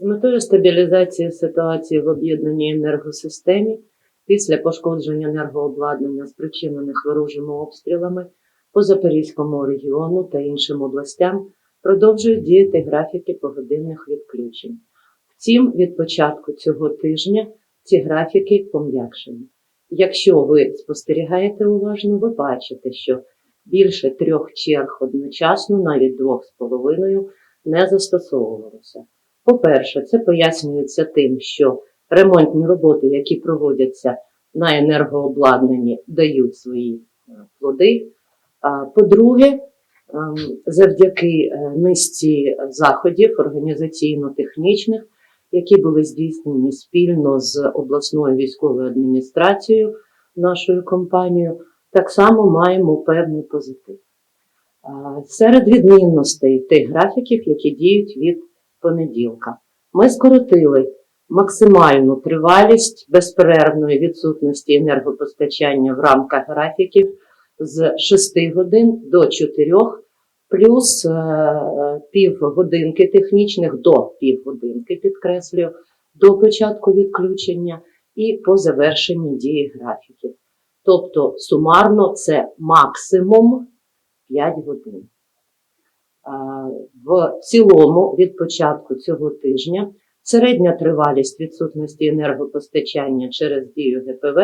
З метою стабілізації ситуації в об'єднаній енергосистемі після пошкодження енергообладнання, спричинених ворожими обстрілами по Запорізькому регіону та іншим областям, продовжують діяти графіки погодинних відключень. Втім, від початку цього тижня ці графіки пом'якшені. Якщо ви спостерігаєте уважно, ви бачите, що більше трьох черг одночасно, навіть двох з половиною, не застосовувалося. По-перше, це пояснюється тим, що ремонтні роботи, які проводяться на енергообладнанні, дають свої е, плоди. По-друге, ем, завдяки е, низці заходів організаційно-технічних, які були здійснені спільно з обласною військовою адміністрацією, нашою компанією, так само маємо певний позитив. Серед відмінностей тих графіків, які діють від понеділка, ми скоротили максимальну тривалість безперервної відсутності енергопостачання в рамках графіків з 6 годин до 4, плюс е, півгодинки технічних до півгодинки, підкреслюю, до початку відключення і по завершенні дії графіків. Тобто сумарно це максимум 5 годин. А, В цілому від початку цього тижня середня тривалість відсутності енергопостачання через дію ГПВ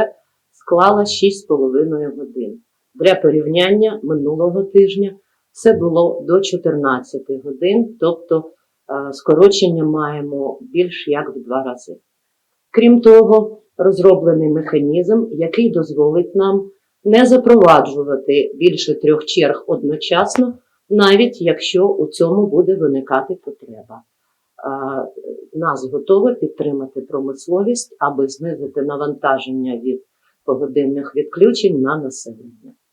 склала 6,5 годин. Для порівняння минулого тижня це було до 14 годин, тобто е, скорочення маємо більш як в два рази. Крім того, розроблений механізм, який дозволить нам не запроваджувати більше трьох черг одночасно, навіть якщо у цьому буде виникати потреба. Нас готове підтримати промисловість, аби знизити навантаження від погодинних відключень на населення.